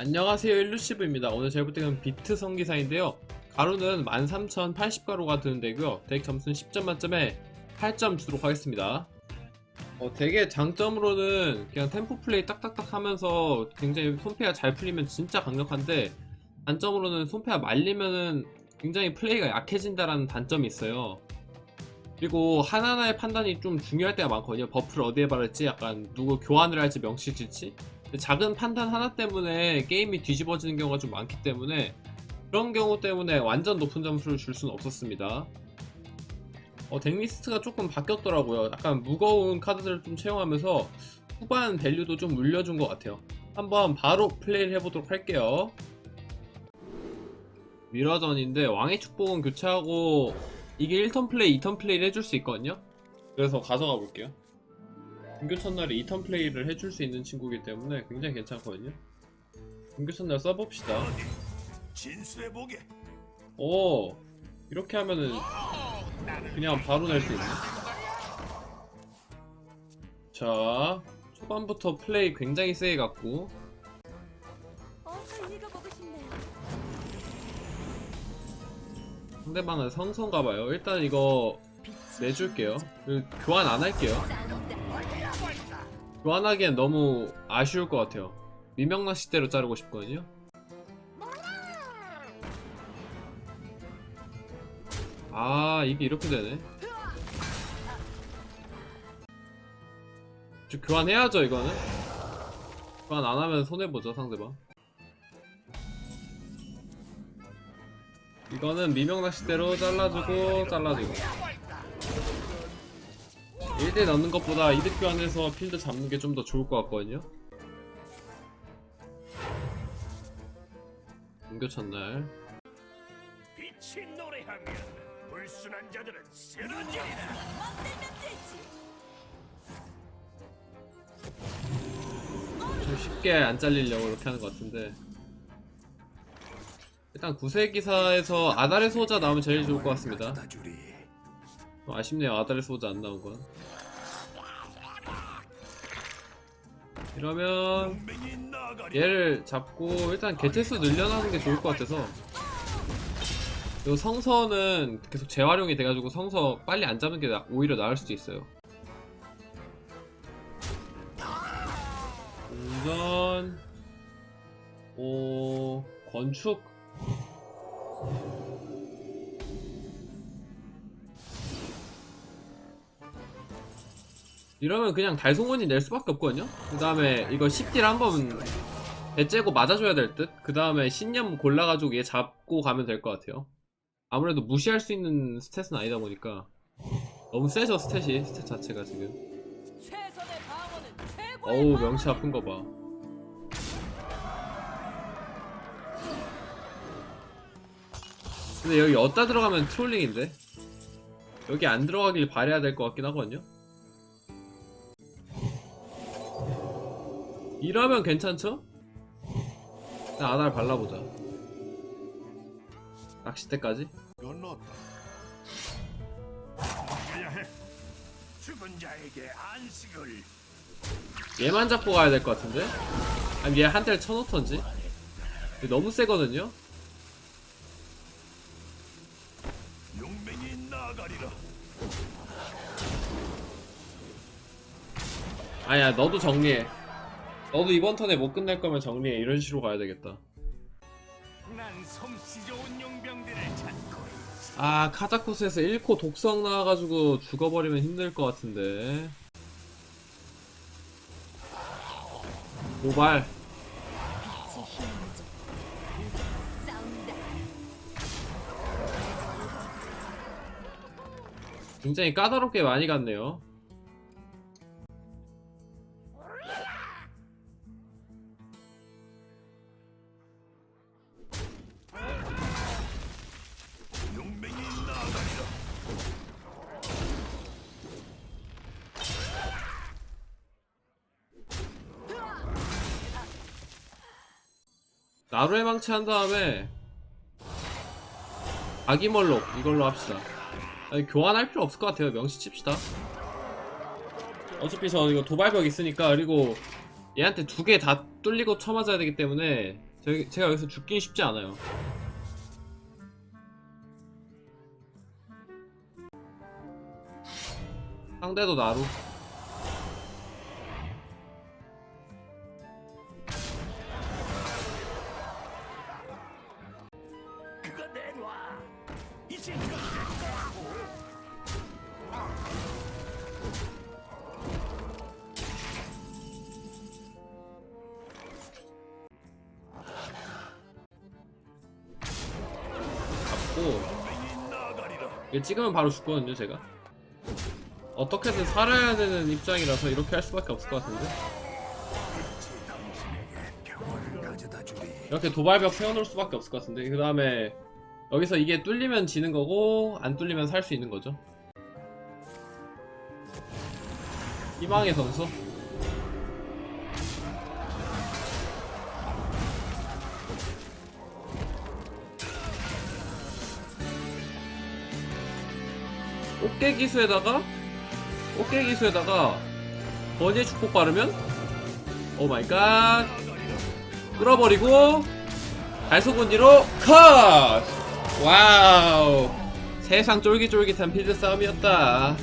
안녕하세요 일루시브입니다. 오늘 제가 볼때는 비트 성기사인데요. 가루는 13,080가루가 드는 데고요 덱 점수는 10점 만점에 8점 주도록 하겠습니다. 어, 되게 장점으로는 그냥 템포 플레이 딱딱딱 하면서 굉장히 손패가 잘 풀리면 진짜 강력한데 단점으로는 손패가 말리면은 굉장히 플레이가 약해진다라는 단점이 있어요. 그리고 하나하나의 판단이 좀 중요할 때가 많거든요. 버프를 어디에 바를지 약간 누구 교환을 할지 명시질지 작은 판단 하나 때문에 게임이 뒤집어지는 경우가 좀 많기 때문에 그런 경우 때문에 완전 높은 점수를 줄 수는 없었습니다. 어, 덱리스트가 조금 바뀌었더라고요. 약간 무거운 카드들을 좀 채용하면서 후반 밸류도 좀 물려준 것 같아요. 한번 바로 플레이를 해보도록 할게요. 미러전인데 왕의 축복은 교체하고 이게 1턴 플레이, 2턴 플레이를 해줄 수 있거든요. 그래서 가져가 볼게요. 등교 첫날에 2턴 플레이를 해줄 수 있는 친구이기 때문에 굉장히 괜찮거든요. 등교 첫날 써봅시다. 진수해보게 오 이렇게 하면은 그냥 바로 낼 수 있네. 자 초반부터 플레이 굉장히 세게 갔고 싶네요. 상대방은 성성가봐요. 일단 이거 내줄게요. 그 교환 안 할게요. 교환하기엔 너무 아쉬울 것 같아요. 미명낚시대로 자르고 싶거든요. 아 이게 이렇게 되네. 저 교환해야죠 이거는. 교환 안 하면 손해 보죠 상대방. 이거는 미명낚시대로 잘라주고 잘라주고. 1대 넣는 것보다 이득 교환해서 필드 잡는 게 좀 더 좋을 것 같거든요. 공교 첫날. 빛이 노래하면 불순한 자들은 쓰러지리라 좀 쉽게 안 잘리려고 이렇게 하는 것 같은데. 일단 구세 기사에서 아다레 소자 나오면 제일 좋을 것 같습니다. 좀 아쉽네요. 아다레 소자 안 나온 건. 이러면 얘를 잡고 일단 개체수 늘려나가는 게 좋을 것 같아서. 이 성서는 계속 재활용이 돼가지고 성서 빨리 안 잡는 게 나- 오히려 나을 수도 있어요. 운전 오 건축 이러면 그냥 달송원이 낼 수밖에 없거든요 그 다음에 이거 10딜 한번 대째고 맞아줘야 될 듯? 그 다음에 신념 골라가지고 얘 잡고 가면 될 것 같아요 아무래도 무시할 수 있는 스탯은 아니다 보니까 너무 세죠 스탯이 스탯 자체가 지금 어우. 명치 아픈 거봐 근데 여기 어디다 들어가면 트롤링인데? 여기 안 들어가길 바래야 될 것 같긴 하거든요 이러면 괜찮죠? 자, 아날 발라보자 낚싯대까지 건넜다 해야 해 죽은 자에게 안식을 얘만 잡고 가야 될 것 같은데? 아니 얘한 대를 쳐놓던지? 너무 세거든요? 용맹이 나가리라 아니야 너도 정리해 너도 이번 턴에 못 끝낼 거면 정리해 이런 식으로 가야 되겠다 난 솜씨 좋은 용병들을 찾고 있어 아 카자쿠스에서 1코 독성 나와가지고 죽어버리면 힘들 것 같은데 힘이죠. 싸운다. 굉장히 까다롭게 많이 갔네요 나루의 망치 한 다음에 아기멀록 이걸로 합시다 아니, 교환할 필요 없을 것 같아요 명시 칩시다 어차피 저 이거 도발벽 있으니까 그리고 얘한테 두 개 다 뚫리고 쳐맞아야 되기 때문에 제- 제가 여기서 죽긴 쉽지 않아요. 상대도 나루. 이거 찍으면 바로 죽거든요 제가. 어떻게든 살아야 되는 입장이라서 이렇게 할 수밖에 없을 것 같은데. 이렇게 도발벽 세워놓을 수밖에 없을 것 같은데 그 다음에 여기서 이게 뚫리면 지는 거고 안 뚫리면 살 수 있는 거죠. 희망의 선수. 꽃게 기수에다가 꽃게 기수에다가 번개 축복 바르면 오 마이 갓. 끌어버리고 발소곤지로 컷! 와우. 세상 쫄깃쫄깃한 필드 싸움이었다